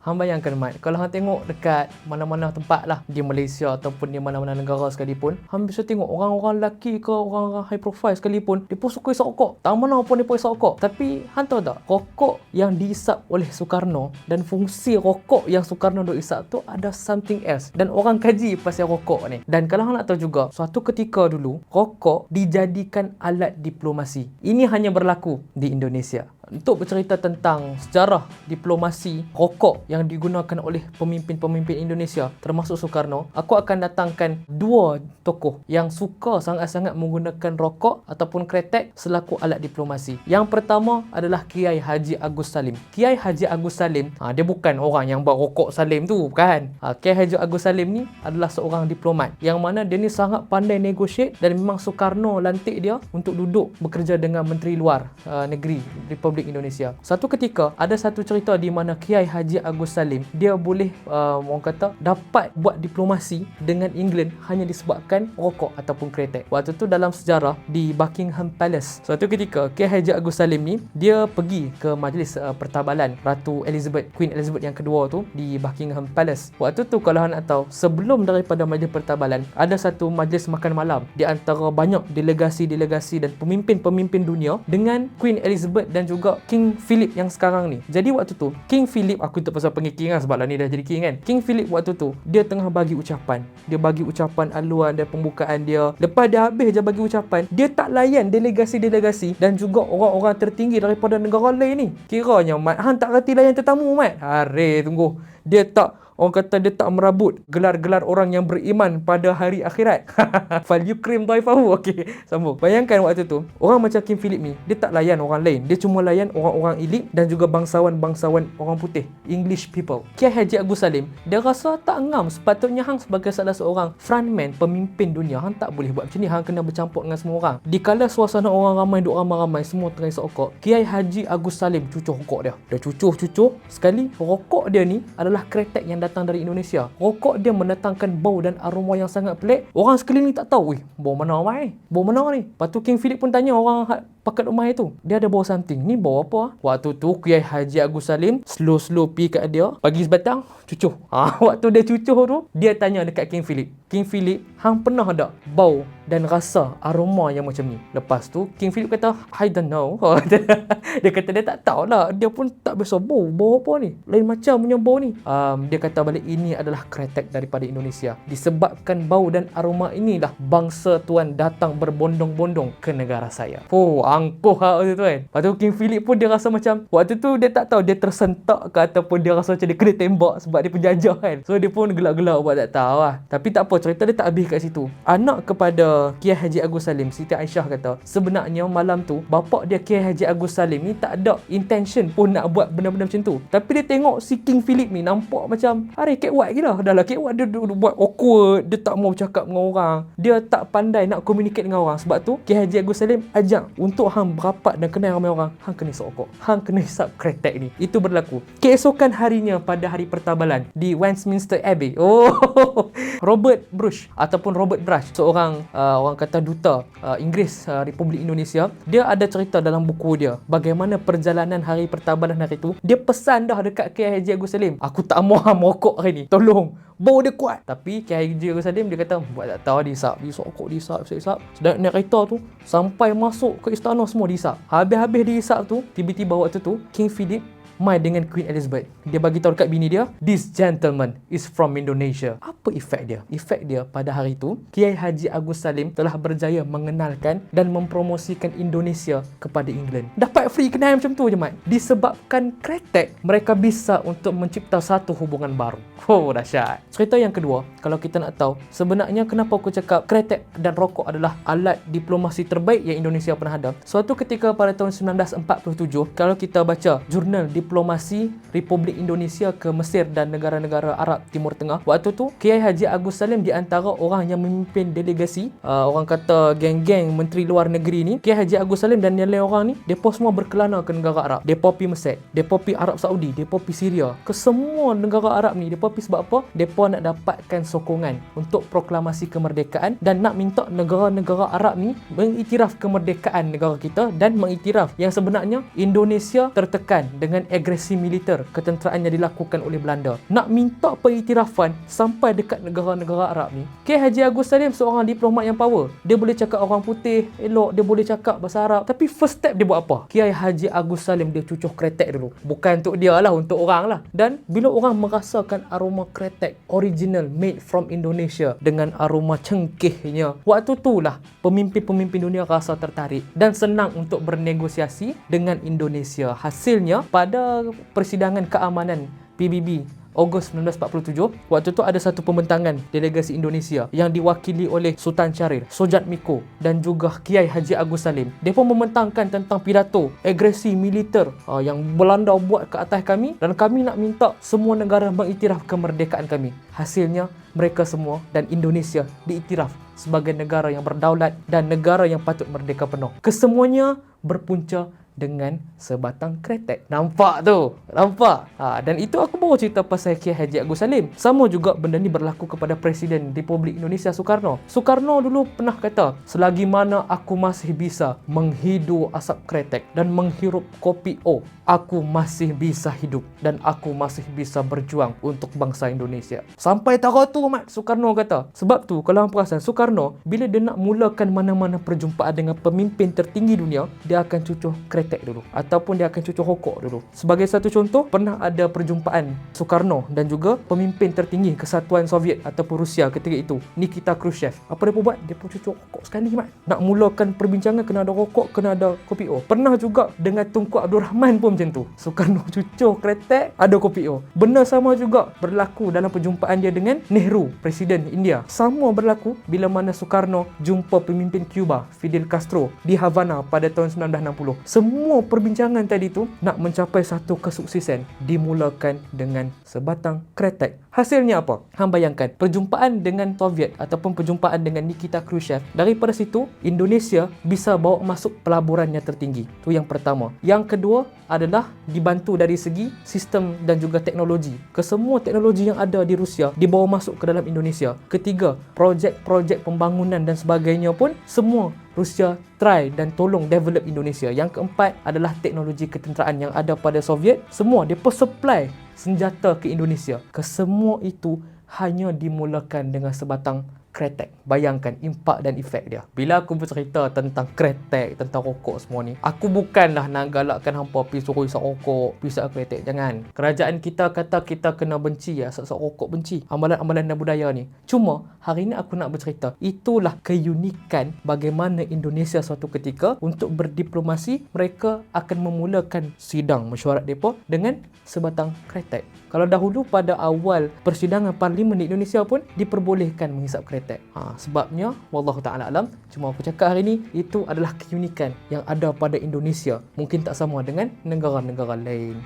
Hang bayangkan Mat, kalau hang tengok dekat mana-mana tempat lah di Malaysia ataupun di mana-mana negara sekalipun, hang bisa tengok orang-orang lelaki ke orang-orang high profile sekalipun, dia pun suka isap rokok. Tak mana pun dia pun isap rokok. Tapi hang tahu tak, rokok yang diisap oleh Soekarno dan fungsi rokok yang Soekarno duk isap tu ada something else. Dan orang kaji pasal rokok ni. Dan kalau hang nak tahu juga, suatu ketika dulu, rokok dijadikan alat diplomasi. Ini hanya berlaku di Indonesia untuk bercerita tentang sejarah diplomasi rokok yang digunakan oleh pemimpin-pemimpin Indonesia termasuk Soekarno, aku akan datangkan dua tokoh yang suka sangat-sangat menggunakan rokok ataupun kretek selaku alat diplomasi. Yang pertama adalah Kiai Haji Agus Salim. Kiai Haji Agus Salim, ha, dia bukan orang yang buat rokok Salim tu, bukan. Ha, Kiai Haji Agus Salim ni adalah seorang diplomat yang mana dia ni sangat pandai negotiate dan memang Soekarno lantik dia untuk duduk bekerja dengan menteri luar uh, negeri Republik Republik Indonesia. Satu ketika ada satu cerita di mana Kiai Haji Agus Salim dia boleh uh, orang kata dapat buat diplomasi dengan England hanya disebabkan rokok ataupun kretek. Waktu tu dalam sejarah di Buckingham Palace. Suatu ketika Kiai Haji Agus Salim ni dia pergi ke majlis uh, pertabalan Ratu Elizabeth Queen Elizabeth yang kedua tu di Buckingham Palace. Waktu tu kalau anda tahu sebelum daripada majlis pertabalan ada satu majlis makan malam di antara banyak delegasi-delegasi dan pemimpin-pemimpin dunia dengan Queen Elizabeth dan juga juga King Philip yang sekarang ni. Jadi waktu tu, King Philip, aku tak pasal panggil King lah sebab lah ni dah jadi King kan. King Philip waktu tu, dia tengah bagi ucapan. Dia bagi ucapan aluan dan pembukaan dia. Lepas dia habis je bagi ucapan, dia tak layan delegasi-delegasi dan juga orang-orang tertinggi daripada negara lain ni. Kiranya, Mat, Han tak reti layan tetamu, Mat. Hari tunggu. Dia tak Orang kata dia tak merabut gelar-gelar orang yang beriman pada hari akhirat. Fal yukrim daifahu. Okey, sambung. Bayangkan waktu tu, orang macam Kim Philip ni, dia tak layan orang lain. Dia cuma layan orang-orang elit dan juga bangsawan-bangsawan orang putih. English people. Kiai Haji Agus Salim, dia rasa tak ngam. Sepatutnya hang sebagai salah seorang frontman, pemimpin dunia, hang tak boleh buat macam ni. Hang kena bercampur dengan semua orang. Di kala suasana orang ramai, duk ramai-ramai, semua tengah isap rokok. Kiai Haji Agus Salim cucuh rokok dia. Dia cucuh-cucuh. Sekali, rokok dia ni adalah kretek yang datang dari Indonesia. Rokok dia mendatangkan bau dan aroma yang sangat pelik. Orang sekeliling tak tahu, weh, bau mana mai? Bau mana ni? Lepas tu King Philip pun tanya orang pakat rumah itu. Dia ada bau something. Ni bau apa? Waktu tu Kiai Haji Agus Salim slow-slow pi kat dia. Pagi sebatang, cucuh. Ha, waktu dia cucuh tu, dia tanya dekat King Philip. King Philip, hang pernah ada bau dan rasa aroma yang macam ni. Lepas tu King Philip kata, I don't know. dia kata dia tak tahu lah. Dia pun tak biasa bau. Bau apa ni? Lain macam punya bau ni. Um, dia kata balik ini adalah kretek daripada Indonesia. Disebabkan bau dan aroma inilah bangsa tuan datang berbondong-bondong ke negara saya. Oh, angkuh lah waktu tu kan. Lepas tu King Philip pun dia rasa macam, waktu tu dia tak tahu dia tersentak ke ataupun dia rasa macam dia kena tembak sebab dia penjajah kan. So dia pun gelak-gelak buat tak tahu lah. Tapi tak apa, cerita dia tak habis kat situ. Anak kepada Kiai Haji Agus Salim Siti Aisyah kata sebenarnya malam tu bapak dia Kiai Haji Agus Salim ni tak ada intention pun nak buat benda-benda macam tu. Tapi dia tengok si King Philip ni nampak macam hari Kek Wat gila. Dah lah Kek Wat dia, dia, dia, buat awkward. Dia tak mau bercakap dengan orang. Dia tak pandai nak communicate dengan orang. Sebab tu Kiai Haji Agus Salim ajak untuk hang berapat dan kenal ramai orang. Hang kena isap rokok. Hang kena isap kretek ni. Itu berlaku. Keesokan harinya pada hari pertabalan di Westminster Abbey. Oh Robert Bruce ataupun Robert Brush seorang uh, orang kata duta uh, Inggeris uh, Republik Indonesia. Dia ada cerita dalam buku dia bagaimana perjalanan hari pertabanan hari itu dia pesan dah dekat Haji Agus Salim aku tak mahu merokok hari ni tolong. Bau dia kuat. Tapi Haji Agus Salim dia kata buat tak tahu dihisap dihisap rokok dihisap dihisap sedang naik kereta tu sampai masuk ke istana semua dihisap. Habis-habis dihisap tu tiba-tiba waktu tu King Philip mai dengan Queen Elizabeth. Dia bagi tahu dekat bini dia, this gentleman is from Indonesia. Apa efek dia? Efek dia pada hari itu, Kiai Haji Agus Salim telah berjaya mengenalkan dan mempromosikan Indonesia kepada England. Dapat free kenal macam tu je, Mat. Disebabkan kretek, mereka bisa untuk mencipta satu hubungan baru. Oh, dahsyat. Cerita yang kedua, kalau kita nak tahu, sebenarnya kenapa aku cakap kretek dan rokok adalah alat diplomasi terbaik yang Indonesia pernah ada. Suatu ketika pada tahun 1947, kalau kita baca jurnal diplomasi diplomasi Republik Indonesia ke Mesir dan negara-negara Arab Timur Tengah. Waktu tu Kiai Haji Agus Salim di antara orang yang memimpin delegasi, uh, orang kata geng-geng menteri luar negeri ni, Kiai Haji Agus Salim dan yang lain orang ni, depa semua berkelana ke negara Arab. Depa pi Mesir, depa pi Arab Saudi, depa pi Syria. Ke semua negara Arab ni, depa pi sebab apa? Depa nak dapatkan sokongan untuk proklamasi kemerdekaan dan nak minta negara-negara Arab ni mengiktiraf kemerdekaan negara kita dan mengiktiraf yang sebenarnya Indonesia tertekan dengan agresi militer ketenteraan yang dilakukan oleh Belanda. Nak minta pengiktirafan sampai dekat negara-negara Arab ni. K. Haji Agus Salim seorang diplomat yang power. Dia boleh cakap orang putih, elok, dia boleh cakap bahasa Arab. Tapi first step dia buat apa? Kiai Haji Agus Salim dia cucuh kretek dulu. Bukan untuk dia lah, untuk orang lah. Dan bila orang merasakan aroma kretek original made from Indonesia dengan aroma cengkehnya, waktu tu lah pemimpin-pemimpin dunia rasa tertarik dan senang untuk bernegosiasi dengan Indonesia. Hasilnya pada persidangan keamanan PBB Ogos 1947, waktu tu ada satu pembentangan delegasi Indonesia yang diwakili oleh Sultan Syahrir, Sojat Miko dan juga Kiai Haji Agus Salim. Pun membentangkan tentang pidato agresi militer uh, yang Belanda buat ke atas kami dan kami nak minta semua negara mengiktiraf kemerdekaan kami. Hasilnya mereka semua dan Indonesia diiktiraf sebagai negara yang berdaulat dan negara yang patut merdeka penuh. Kesemuanya berpunca dengan sebatang kretek. Nampak tu? Nampak? Ha, dan itu aku baru cerita pasal Kiai Haji Agus Salim. Sama juga benda ni berlaku kepada Presiden Republik Indonesia Soekarno. Soekarno dulu pernah kata, selagi mana aku masih bisa menghidu asap kretek dan menghirup kopi O, aku masih bisa hidup dan aku masih bisa berjuang untuk bangsa Indonesia. Sampai tahu tu Mat Soekarno kata. Sebab tu kalau orang perasan Soekarno bila dia nak mulakan mana-mana perjumpaan dengan pemimpin tertinggi dunia, dia akan cucuh kretek attack dulu ataupun dia akan cucuk rokok dulu. Sebagai satu contoh, pernah ada perjumpaan Soekarno dan juga pemimpin tertinggi kesatuan Soviet ataupun Rusia ketika itu, Nikita Khrushchev. Apa dia buat? Dia pun cucuk rokok sekali mat. Nak mulakan perbincangan kena ada rokok, kena ada kopi O. Pernah juga dengan Tunku Abdul Rahman pun macam tu. Soekarno cucuk kretek, ada kopi O. Benar sama juga berlaku dalam perjumpaan dia dengan Nehru, Presiden India. Sama berlaku bila mana Soekarno jumpa pemimpin Cuba, Fidel Castro di Havana pada tahun 1960. Semua semua perbincangan tadi tu nak mencapai satu kesuksesan dimulakan dengan sebatang kretek. Hasilnya apa? Hang bayangkan, perjumpaan dengan Soviet ataupun perjumpaan dengan Nikita Khrushchev, daripada situ Indonesia bisa bawa masuk pelaburan yang tertinggi. Tu yang pertama. Yang kedua adalah dibantu dari segi sistem dan juga teknologi. Kesemua teknologi yang ada di Rusia dibawa masuk ke dalam Indonesia. Ketiga, projek-projek pembangunan dan sebagainya pun semua Rusia try dan tolong develop Indonesia. Yang keempat adalah teknologi ketenteraan yang ada pada Soviet. Semua dia supply senjata ke Indonesia. Kesemua itu hanya dimulakan dengan sebatang kretek. Bayangkan impak dan efek dia. Bila aku bercerita tentang kretek, tentang rokok semua ni, aku bukanlah nak galakkan hampa pergi suruh isap rokok, pergi isap kretek. Jangan. Kerajaan kita kata kita kena benci ya, isap rokok benci. Amalan-amalan dan budaya ni. Cuma, hari ni aku nak bercerita, itulah keunikan bagaimana Indonesia suatu ketika untuk berdiplomasi, mereka akan memulakan sidang mesyuarat mereka dengan sebatang kretek. Kalau dahulu pada awal persidangan parlimen di Indonesia pun diperbolehkan menghisap kretek. Ha, sebabnya, wallahu ta'ala alam, cuma aku cakap hari ini, itu adalah keunikan yang ada pada Indonesia. Mungkin tak sama dengan negara-negara lain.